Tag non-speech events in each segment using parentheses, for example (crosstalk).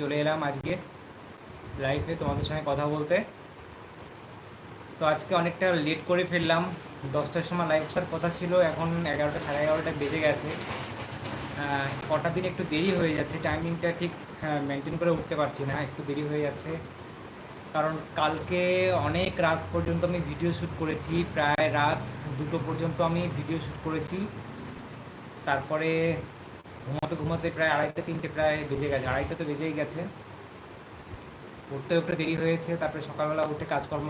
চলে এলাম আজকে লাইফে তোমাদের সঙ্গে কথা বলতে। তো আজকে অনেকটা লেট করে ফেললাম। দশটার সময় লাইভ আসার কথা ছিল, এখন এগারোটা সাড়ে এগারোটা বেজে গেছে। কটা দিন একটু দেরি হয়ে যাচ্ছে। টাইমিংটা ঠিক মেনটেন করে উঠতে পারছি না, একটু দেরি হয়ে যাচ্ছে। কারণ কালকে অনেক রাত পর্যন্ত আমি ভিডিও শ্যুট করেছি, প্রায় রাত দুটো পর্যন্ত আমি ভিডিও শ্যুট করেছি। তারপরে ঘুমাতে ঘুমাতে প্রায় আড়াইটা, তিনটে প্রায় বেজে গেছে। আড়াইটা তো বেজেই গেছে। উঠতে উঠতে দেরি হয়েছে। তারপরে সকালবেলা উঠে কাজকর্ম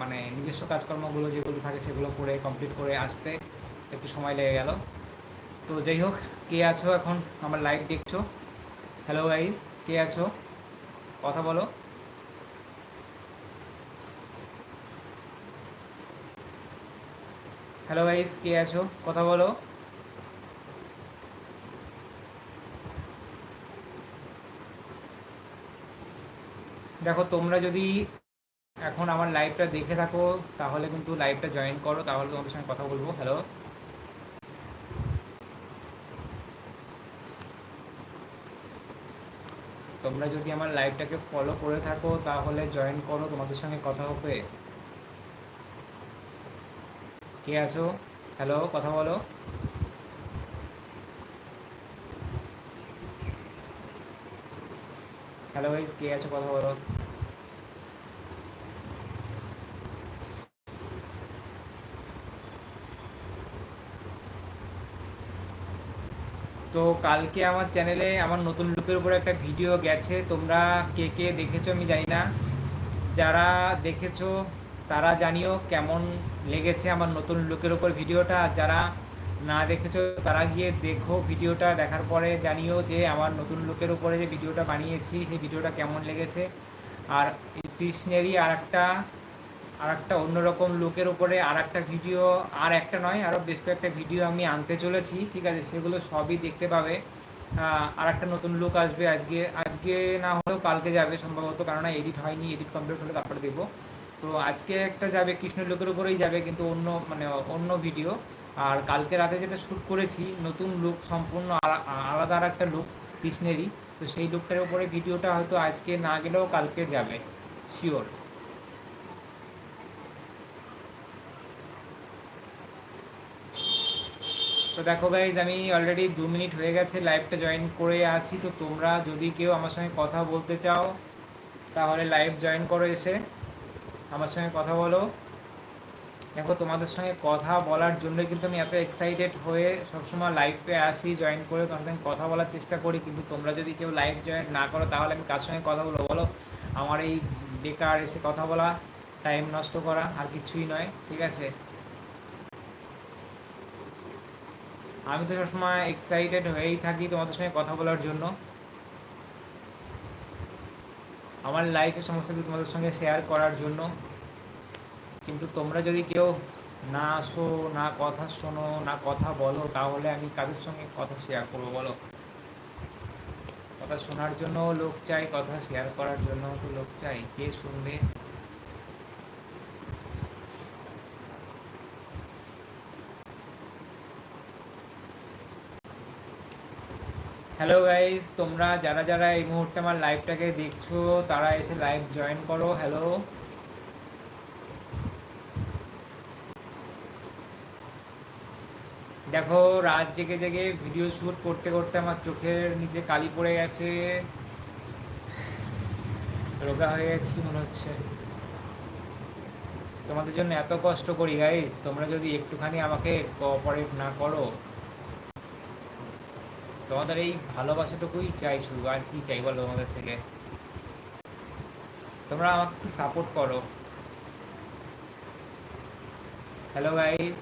মানে নিজস্ব কাজকর্মগুলো যেগুলো থাকে সেগুলো করে কমপ্লিট করে আসতে একটু সময় লেগে গেল। তো যাই হোক, কে আছো এখন? আমার লাইভ দেখছ? হ্যালো গাইস কে আছো? কথা বলো। হ্যালো গাইস কে আছো? কথা বলো। দেখো, তোমরা যদি এখন আমার লাইভটা দেখে থাকো, তাহলে কিন্তু লাইভটা জয়েন করো, তাহলে তোমাদের সঙ্গে কথা বলব। হ্যালো তোমরা যদি আমার লাইভটাকে ফলো করে থাকো, তাহলে জয়েন করো, তোমাদের সঙ্গে কথা হবে। কে আছো? হ্যালো কথা বলো। হ্যালো গাইস কে আছে কথা বলো? তো কালকে আমার চ্যানেলে আমার নতুন লুকের উপর একটা ভিডিও গেছে। তোমরা কে কে দেখেছ আমি জানি না। যারা দেখেছ তারা জানিও কেমন লেগেছে আমার নতুন লুকের উপর ভিডিওটা যারা না দেখেছ, তারা গিয়ে দেখো ভিডিওটা, দেখার পরে জানিও যে আমার নতুন লুকের উপরে যে ভিডিওটা বানিয়েছি, সেই ভিডিওটা কেমন লেগেছে। আর কৃষ্ণেরই আর একটা আর একটা অন্যরকম লুকের উপরে আর একটা ভিডিও, আর একটা নয় আরও বেশ কয়েকটা ভিডিও আমি আনতে চলেছি, ঠিক আছে? সেগুলো সবই দেখতে পাবে। আর একটা নতুন লুক আসবে আজকে আজকে না হলেও কালকে যাবে সম্ভবত কারণ এডিট হয়নি, এডিট কমপ্লিট হলে তারপরে দেবো তো আজকে একটা যাবে, কৃষ্ণ লোকের উপরেই যাবে, কিন্তু অন্য মানে অন্য ভিডিও। আর কালকে রাতে যেটা শ্যুট করেছি, নতুন লুক সম্পূর্ণ আলা- আলাদা আর একটা লুক কৃষ্ণেরই। তো সেই লুকটার উপরে ভিডিওটা হয়তো আজকে না গেলেও কালকে যাবে শিওর তো দেখো গাইজ আমি অলরেডি দু মিনিট হয়ে গেছে লাইভটা জয়েন করে আছি। তো তোমরা যদি কেউ আমার সঙ্গে কথা বলতে চাও, তাহলে লাইভ জয়েন করো এসে। আমার সঙ্গে কথা বলো। দেখো, তোমাদের সঙ্গে কথা বলার জন্য কিন্তু আমি এত এক্সাইটেড হয়ে সবসময় লাইভে আসি জয়েন করে তোমাদের সঙ্গে কথা বলার চেষ্টা করি। কিন্তু তোমরা যদি কেউ লাইভ জয়েন না করো, তাহলে আমি কার সঙ্গে কথা বলব বলো? আমার এই বেকার এসে কথা বলা টাইম নষ্ট করা আর কিছুই নয়, ঠিক আছে? আমি তো সবসময় এক্সাইটেড হয়েই থাকি তোমাদের সঙ্গে কথা বলার জন্য। আমার লাইফের সমস্ত কিছু তোমাদের সঙ্গে শেয়ার করার জন্য। কিন্তু তোমরা যদি কেউ না আসো না কথা শোনো, না কথা বলো, তাহলে আমি কাদের সঙ্গে কথা শেয়ার করব বলো? কথা শোনার জন্য লোক চাই, কথা শেয়ার করার জন্য তো লোক চাই। কে শুনবে? হ্যালো গাইস তোমরা যারা যারা এই মুহূর্তে আমার লাইভটাকে দেখছ, তারা এসে লাইভ জয়েন করো। হ্যালো দেখো, রাত জেগে জেগে ভিডিও শ্যুট করতে করতে আমার চোখের নিচে কালি পড়ে গেছে। রোগা হয়ে গেছি মনে হচ্ছে। তোমাদের জন্য এত কষ্ট করি গাইস তোমরা যদি একটুখানি আমাকে কোঅপারেট না করো, তোমাদের এই ভালোবাসাটুকুই চাই শুধু আর কি চাই বলো তোমাদের থেকে? তোমরা আমাকে সাপোর্ট করো। হ্যালো গাইস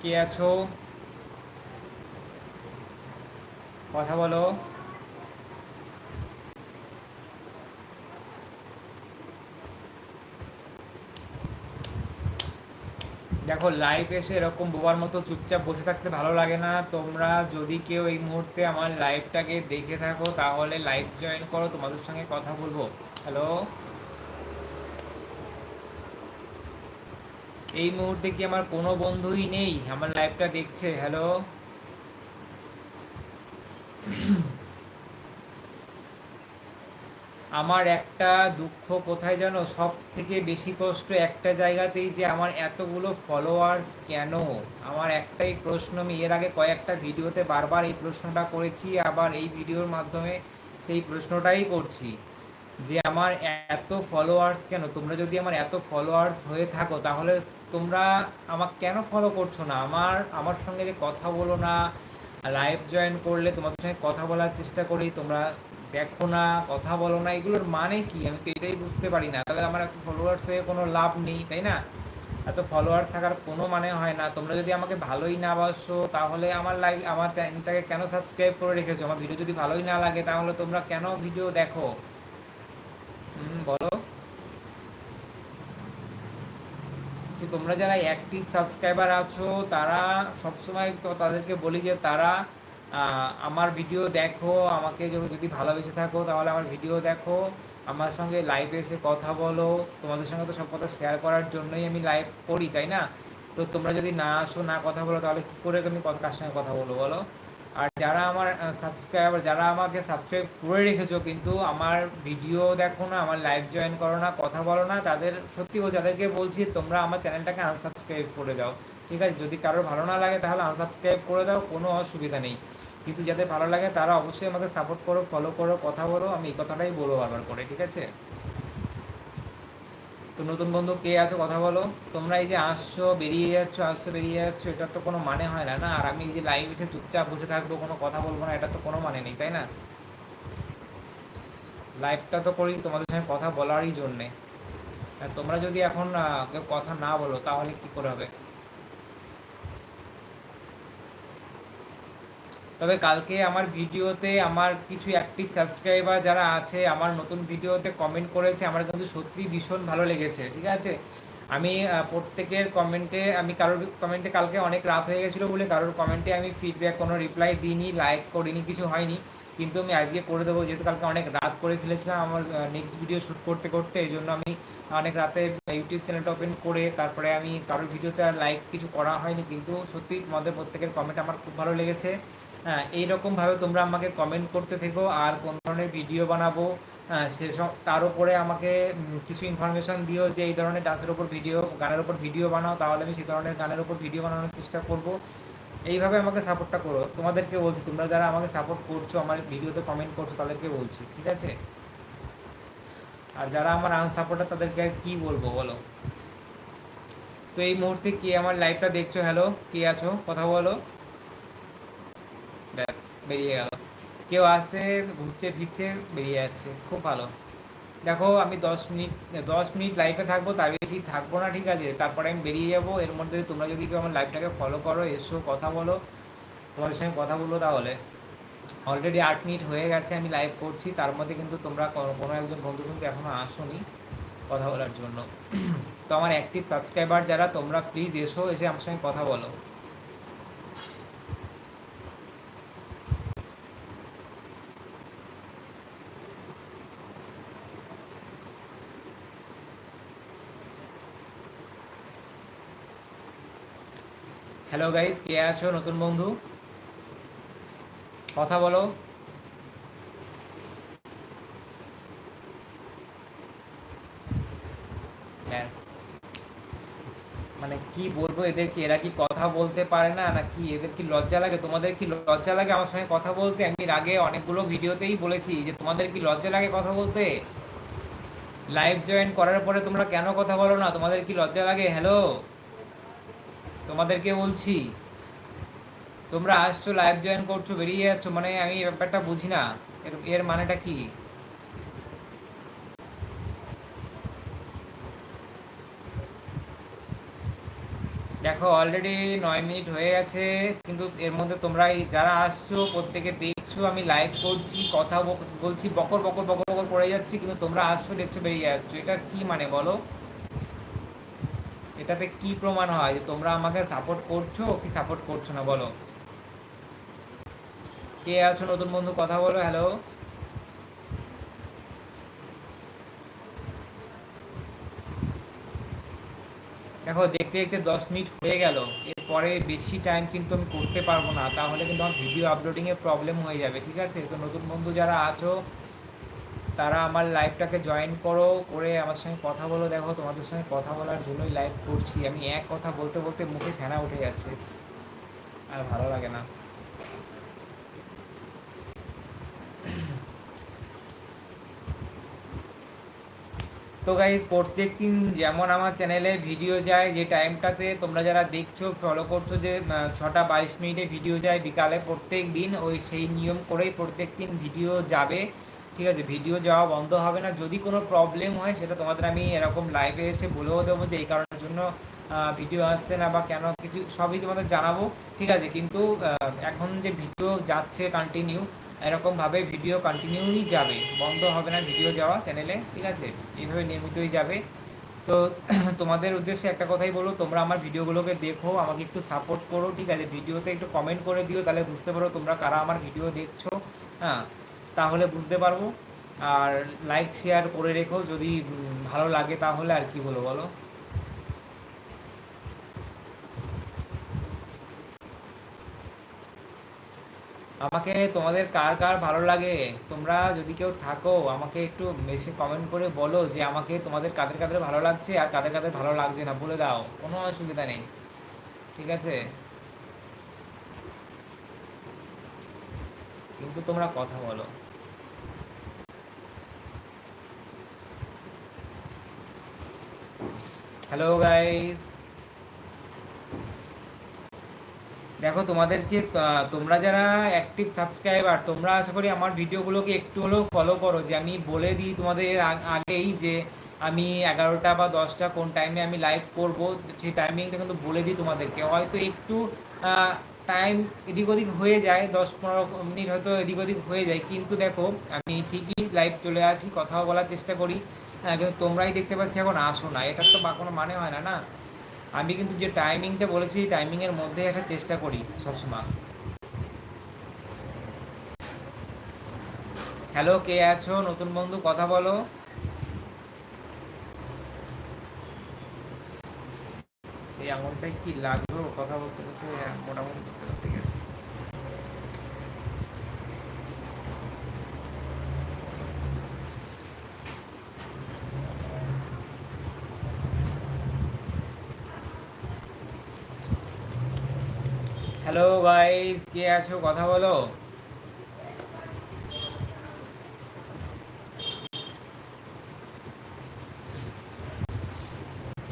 কে আছো? কথা বলো। দেখো লাইভ এসে এরকম বোবার মতো চুপচাপ বসে থাকতে ভালো লাগে না। তোমরা যদি কেউ এই মুহূর্তে আমার লাইভটাকে দেখে থাকো, তাহলে লাইভ জয়েন করো, তোমাদের সঙ্গে কথা বলব। হ্যালো এই মুহূর্তে কি আমার কোনো বন্ধুই নেই? আমার লাইভটা দেখছে হ্যালো আমার একটা দুঃখ কোথায় জানো? সব থেকে বেশি কষ্ট একটা জায়গাতেই যে আমার এতগুলো ফলোয়ার্স কেন? আমার একটাই প্রশ্ন, আমি এর আগে কয়েকটা ভিডিওতে বারবার এই প্রশ্নটা করেছি, আবার এই ভিডিওর মাধ্যমে সেই প্রশ্নটাই করছি যে আমার এত ফলোয়ার্স কেন? তোমরা যদি আমার এত ফলোয়ার্স হয়ে থাকো, তাহলে তোমরা আমাকে কেন ফলো করছ না? আমার আমার সঙ্গে যে কথা বলো না লাইভ জয়েন করলে তোমাদের সঙ্গে কথা বলার চেষ্টা করি, তোমরা দেখো না, কথা বলো না, এগুলোর মানে কি? আমি তো এটাই বুঝতে পারি না। তাহলে আমার এত ফলোয়ার্স হয়ে কোনো লাভ নেই, তাই না? এত ফলোয়ার্স থাকার কোনো মানে হয় না। তোমরা যদি আমাকে ভালোই না বাসো তাহলে আমার লাইভ আমার চ্যানেলটাকে কেন সাবস্ক্রাইব করে রেখেছো? আমার ভিডিও যদি ভালোই না লাগে, তাহলে তোমরা কেন ভিডিও দেখো? বলো। তো তোমরা যারা অ্যাক্টিভ সাবস্ক্রাইবার আছো, তারা সবসময় তো তাদেরকে বলি যে তারা আমার ভিডিও দেখো, আমাকে যদি ভালোবেসে থাকো, তাহলে আমার ভিডিও দেখো। আমার সঙ্গে লাইভে এসে কথা বলো। তোমাদের সঙ্গে তো সব কথা শেয়ার করার জন্যই আমি লাইভ করি, তাই না? তো তোমরা যদি না আসো, না কথা বলো, তাহলে কী করে আমি কার সঙ্গে কথা বলব বলো? আর যারা আমার সাবস্ক্রাইবার যারা আমাকে সাবস্ক্রাইব করে রেখেছো, কিন্তু আমার ভিডিও দেখো না, আমার লাইভ জয়েন করো না, কথা বলো না, তাদের, সত্যি যাদেরকে বলছি, তোমরা আমার চ্যানেলটাকে আনসাবস্ক্রাইব করে দাও, ঠিক আছে? যদি কারোর ভালো না লাগে, তাহলে আনসাবস্ক্রাইব করে দাও, কোনো অসুবিধা নেই। কিন্তু যাদের ভালো লাগে, তারা অবশ্যই আমাকে সাপোর্ট করো ফলো করো, কথা বলো, আমি এই কথাটাই বলব বারবার করে, ঠিক আছে? তো নতুন বন্ধু কে আছো কথা বলো। তোমরা এই যে আসছো, বেরিয়ে যাচ্ছ আসছো বেরিয়ে যাচ্ছ এটা তো কোনো মানে হয় না না? আর আমি এই যে লাইভ এসে চুপচাপ বসে থাকব, কোনো কথা বলব না এটা তো কোনো মানে নেই, তাই না? লাইভটা তো করি তোমাদের সঙ্গে কথা বলারই জন্যে। তোমরা যদি এখন কেউ কথা না বলো, তাহলে কি করে হবে? তবে কালকে আমার ভিডিওতে আমার কিছু অ্যাক্টিভ সাবস্ক্রাইবার যারা আছে, আমার নতুন ভিডিওতে কমেন্ট করেছে, আমার কিন্তু সত্যি ভীষণ ভালো লেগেছে, ঠিক আছে? আমি প্রত্যেকের কমেন্টে আমি কারোর কমেন্টে কালকে অনেক রাত হয়ে গেছিল বলে কারোর কমেন্টে আমি ফিডব্যাক কোনো রিপ্লাই দিইনি লাইক করিনি, কিছু হয়নি। কিন্তু আমি আজকে করে দেবো, যেহেতু কালকে অনেক রাত করে ফেলেছিলাম আমার নেক্সট ভিডিও শ্যুট করতে করতে, এই জন্য আমি অনেক রাতে ইউটিউব চ্যানেলটা ওপেন করে তারপরে আমি কারোর ভিডিওতে আর লাইক কিছু করা হয়নি। কিন্তু সত্যি তোমাদের প্রত্যেকের কমেন্ট আমার খুব ভালো লেগেছে। হ্যাঁ এইরকমভাবে তোমরা আমাকে কমেন্ট করতে থেকো আর কোন ধরনের ভিডিও বানাবো। হ্যাঁ সেসব তার উপরে আমাকে কিছু ইনফরমেশান দিও যে এই ধরনের ডান্সের ওপর ভিডিও গানের ওপর ভিডিও বানাও, তাহলে আমি সেই ধরনের গানের ওপর ভিডিও বানানোর চেষ্টা করব। এইভাবে আমাকে সাপোর্টটা করো। তোমাদেরকে বলছি, তোমরা যারা আমাকে সাপোর্ট করছ, আমার ভিডিওতে কমেন্ট করছ, তাদেরকে বলছি, ঠিক আছে? আর যারা আমার আনসাপোর্টার তাদেরকে আর কী বলব, বলো? তো এই মুহূর্তে কে আমার লাইভটা দেখছ? হ্যালো কে আছো? কথা বলো। বেরিয়ে গেল। কেউ আসছে, ঘুরছে, ফিরছে, বেরিয়ে যাচ্ছে। খুব ভালো। দেখো, আমি দশ মিনিট দশ মিনিট লাইভে থাকব, তার বেশি থাকব না, ঠিক আছে? তারপরে আমি বেরিয়ে যাব। এর মধ্যে তোমরা যদি কেউ আমার লাইভটাকে ফলো করো, এসো, কথা বলো। তোমাদের সঙ্গে কথা বলব তাহলে। অলরেডি আট মিনিট হয়ে গেছে, আমি লাইভ করছি। তার মধ্যে কিন্তু তোমরা কোনো একজন বন্ধু কিন্তু এখনও আসোনি কথা বলার জন্য। তো আমার অ্যাক্টিভ সাবস্ক্রাইবার যারা, তোমরা প্লিজ এসো, এসে আমার সঙ্গে কথা বলো। হ্যালো গাইজ কে আছো? নতুন বন্ধু? কথা বলো। মানে কি বলব? এদেরকে এরা কি কথা বলতে পারে না? নাকি এদের কি লজ্জা লাগে? তোমাদের কি লজ্জা লাগে আমার সঙ্গে কথা বলতে? আমি আগে অনেকগুলো ভিডিওতেই বলেছি যে তোমাদের কি লজ্জা লাগে কথা বলতে? লাইভ জয়েন করার পরে তোমরা কেন কথা বলো না? তোমাদের কি লজ্জা লাগে? হ্যালো তোমাদেরকে বলছি, তোমরা আসছো লাইভ জয়েন করছ, বেরিয়ে যাচ্ছ মানে আমি ব্যাপারটা বুঝি না। এর মানেটা কি? দেখো অলরেডি নয় মিনিট হয়ে গেছে, কিন্তু এর মধ্যে তোমরা যারা আসছো, প্রত্যেকে দেখছ, আমি লাইভ করছি, কথা বলছি, বকর বকর বকর বকর করে যাচ্ছি, কিন্তু তোমরা আসছো, দেখছ, বেরিয়ে যাচ্ছ। এটা কি মানে বলো? এটাতে কি প্রমাণ হয়? যে তোমরা আমাকে সাপোর্ট করছ কি সাপোর্ট করছ না? বলো। কে আছো? নতুন বন্ধু, কথা বলো হ্যালো দেখো, দেখতে দেখতে দশ মিনিট হয়ে গেল। এরপরে বেশি টাইম কিন্তু আমি করতে পারব না। তাহলে কিন্তু আমার ভিডিও আপলোডিংয়ে প্রবলেম হয়ে যাবে, ঠিক আছে? তো নতুন বন্ধু যারা আছো তারা আমার লাইভটাকে জয়েন করো, করে আমার সঙ্গে কথা বলো, দেখো তোমাদের সঙ্গে কথা বলার জন্যই লাইভ করছি। আমি এক কথা বলতে বলতে মুখে ফেনা উঠে যাচ্ছে। আর ভালো লাগে না। তো গাইজ প্রত্যেক দিন যেমন আমার চ্যানেলে ভিডিও যায়, যে টাইমটাতে তোমরা যারা দেখছ ফলো করছ যে ছটা বাইশ মিনিটে ভিডিও যায় বিকালে প্রত্যেক দিন ওই সেই নিয়ম করেই প্রত্যেক দিন ভিডিও যাবে। ঠিক আছে ভিডিও যাওয়া বন্ধ হবে না। যদি কোনো প্রবলেম হয়, সেটা তোমাদের আমি এরকম লাইভে এসে বলেও দেবো যে, এই কারণের জন্য ভিডিও আসছে না বা কেন কিছু, সবই তোমাদের জানাব, ঠিক আছে? কিন্তু এখন যে ভিডিও যাচ্ছে কন্টিনিউ এরকমভাবে ভিডিও কন্টিনিউই যাবে। বন্ধ হবে না ভিডিও যাওয়া চ্যানেলে ঠিক আছে? এইভাবে নিয়মিতই যাবে। তো, (clears throat) তোমাদের উদ্দেশ্যে একটা কথাই বলো তোমরা আমার ভিডিওগুলোকে দেখো, আমাকে একটু সাপোর্ট করো, ঠিক আছে? ভিডিওতে একটু কমেন্ট করে দিও, তাহলে বুঝতে পারো তোমরা কারা আমার ভিডিও দেখছ হ্যাঁ? তাহলে বুঝতে পারব। আর লাইক শেয়ার করে রেখো, যদি ভালো লাগে তাহলে আর কি বলো বলো? আমাকে তোমাদের কার কার ভালো লাগে? তোমরা যদি কেউ থাকো, আমাকে একটু বেশি কমেন্ট করে বলো যে আমাকে তোমাদের কাদের কাদের ভালো লাগছে আর কাদের কাদের ভালো লাগছে না, বলে দাও। কোনো অসুবিধা নেই। ঠিক আছে? কিন্তু তোমরা কথা বলো। হ্যালো গাইস দেখো, তোমাদেরকে তোমরা যারা অ্যাক্টিভ সাবস্ক্রাইবার তোমরা আশা করি আমার ভিডিওগুলোকে একটু হলেও ফলো করো। যে আমি বলে দিই তোমাদের আগেই যে আমি এগারোটা বা দশটা কোন টাইমে আমি লাইভ করব, সেই টাইমিংটা কিন্তু বলে দিই তোমাদেরকে। হয়তো একটু টাইম এদিক ওদিক হয়ে যায়, দশ পনেরো মিনিট হয়তো এদিক ওদিক হয়ে যায়। কিন্তু দেখো, আমি ঠিকই লাইভ চলে আসি কথাও বলার চেষ্টা করি। হ্যাঁ, কিন্তু তোমরাই দেখতে পাচ্ছি এখন আসো না এটার তো বা কোনো মানে হয় না না? আমি কিন্তু যে টাইমিংটা বলেছি এই টাইমিংয়ের মধ্যে একটা চেষ্টা করি সবসময়। হ্যালো কে আছো? নতুন বন্ধু কথা বলো। এই আঙুলটাই কি লাগল কথা বলতে বলতে মোটামুটি করতে গেছে। হ্যালো গাইস কে আছো? কথা বলো।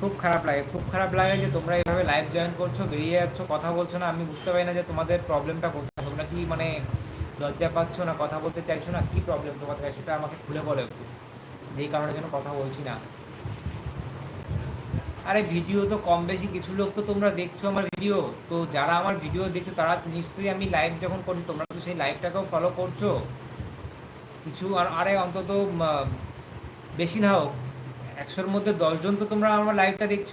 খুব খারাপ লাগে, খুব খারাপ লাগে যে তোমরা এইভাবে লাইভ জয়েন করছ, বেরিয়ে যাচ্ছ, কথা বলছো না। আমি বুঝতে পারি না যে তোমাদের প্রবলেমটা কোথায়। তোমরা কি মানে লজ্জা পাচ্ছ না? কথা বলতে চাইছো না? কি প্রবলেম তোমাদের? সেটা আমাকে খুলে বলো একটু। যেই কারণের জন্য কথা বলছি না। আরে ভিডিও তো কম বেশি, কিছু লোক তো তোমরা দেখছ আমার ভিডিও তো যারা আমার ভিডিও দেখছ, তারা নিশ্চয়ই আমি লাইভ যখন করি তোমরা তো সেই লাইভটাকেও ফলো করছ। কিছু আর, আরে অন্তত বেশি না হোক, একশোর মধ্যে দশজন তো তোমরা আমার লাইভটা দেখছ।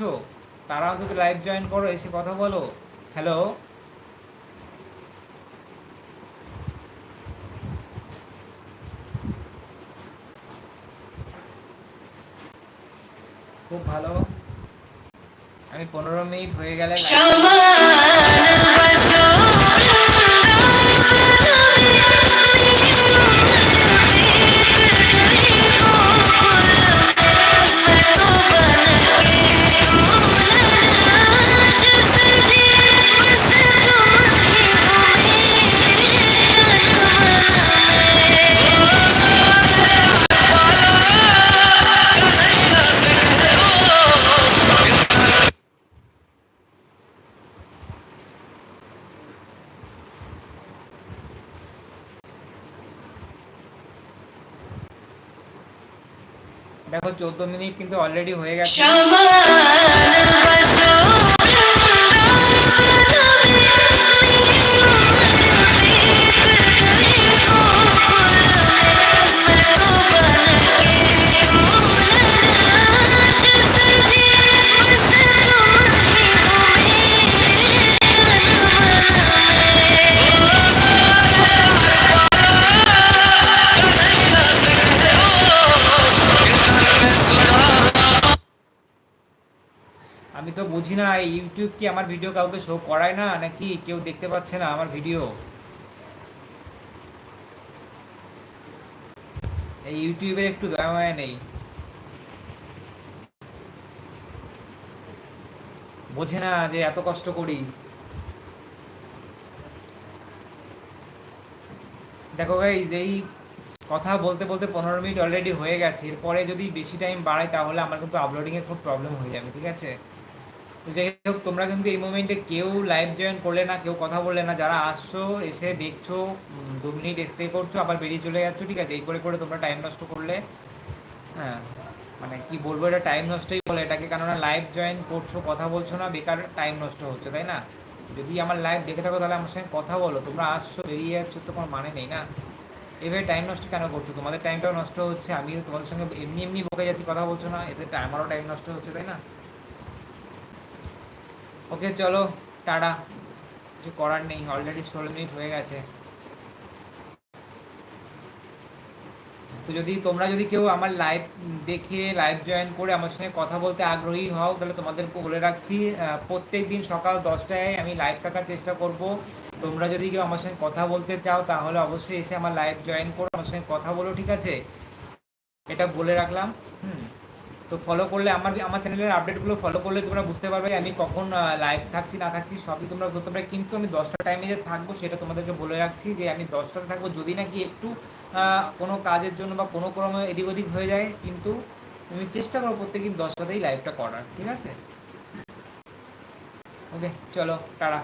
তারা অন্তত লাইভ জয়েন করো, এসে কথা বলো। হ্যালো খুব ভালো। আমি পনেরো মিনিট হয়ে গেলে দেখো চোদ্দ মিনিট কিন্তু অলরেডি হয়ে গেছে ইউটিউব কি আমার ভিডিও কাউকে শো করায় না, নাকি কেউ দেখতে পাচ্ছে না আমার ভিডিও এই ইউটিউবের একটু দয়া নেই। বোঝে না যে এত কষ্ট করি। দেখো ভাই যেই কথা বলতে বলতে পনেরো মিনিট অলরেডি হয়ে গেছে। এরপরে যদি বেশি টাইম বাড়াই, তাহলে আমার কিন্তু আপলোডিংয়ে খুব প্রবলেম হয়ে যাবে, ঠিক আছে? যাই হোক, তোমরা কিন্তু এই মোমেন্টে কেউ লাইভ জয়েন করলে না, কেউ কথা বললে না। যারা আসছো, এসে দেখছ দু মিনিট স্টে করছ, আবার বেরিয়ে চলে যাচ্ছ, ঠিক আছে? এই করে করে তোমরা টাইম নষ্ট করলে হ্যাঁ মানে কি বলব, এটা টাইম নষ্টই বলে এটাকে। কেননা লাইভ জয়েন করছ, কথা বলছো না, বেকার টাইম নষ্ট হচ্ছে, তাই না? যদি আমার লাইভ দেখে থাকো, তাহলে আমার সঙ্গে কথা বলো। তোমরা আসছো, বেরিয়ে যাচ্ছ, তো কোনো মানে নেই না। এভাবে টাইম নষ্ট কেন করছ? তোমাদের টাইমটাও নষ্ট হচ্ছে আমি তোমাদের সঙ্গে এমনি এমনি বকে যাচ্ছি, কথা বলছো না, এতে আমারও টাইম নষ্ট হচ্ছে, তাই না? ওকে, চলো, টাটা। কিছু করার নেই অলরেডি ষোলো মিনিট হয়ে গেছে। তো যদি তোমরা যদি কেউ আমার লাইভ দেখে লাইভ জয়েন করে আমার সঙ্গে কথা বলতে আগ্রহী হও, তাহলে তোমাদের বলে রাখছি প্রত্যেক দিন সকাল দশটায় আমি লাইভ থাকার চেষ্টা করব। তোমরা যদি কেউ আমার সঙ্গে কথা বলতে চাও, তাহলে অবশ্যই এসে আমার লাইভ জয়েন করো, আমার সঙ্গে কথা বলো, ঠিক আছে? এটা বলে রাখলাম, হুম। তো ফলো করলে আমার আমার চ্যানেলের আপডেটগুলো ফলো করলে তোমরা বুঝতে পারবে আমি কখন লাইভ থাকছি, না থাকছি, সবই তোমরা বুঝতে পারবে। কিন্তু আমি দশটা টাইমে যে থাকব সেটা তোমাদেরকে বলে রাখছি যে আমি দশটাতে থাকব। যদি নাকি একটু কোনো কাজের জন্য বা কোনো ক্রমে এদিক ওদিক হয়ে যায়, কিন্তু আমি চেষ্টা করব প্রত্যেকদিন দশটাতেই লাইভটা করার, ঠিক আছে? ওকে চলো, টাটা।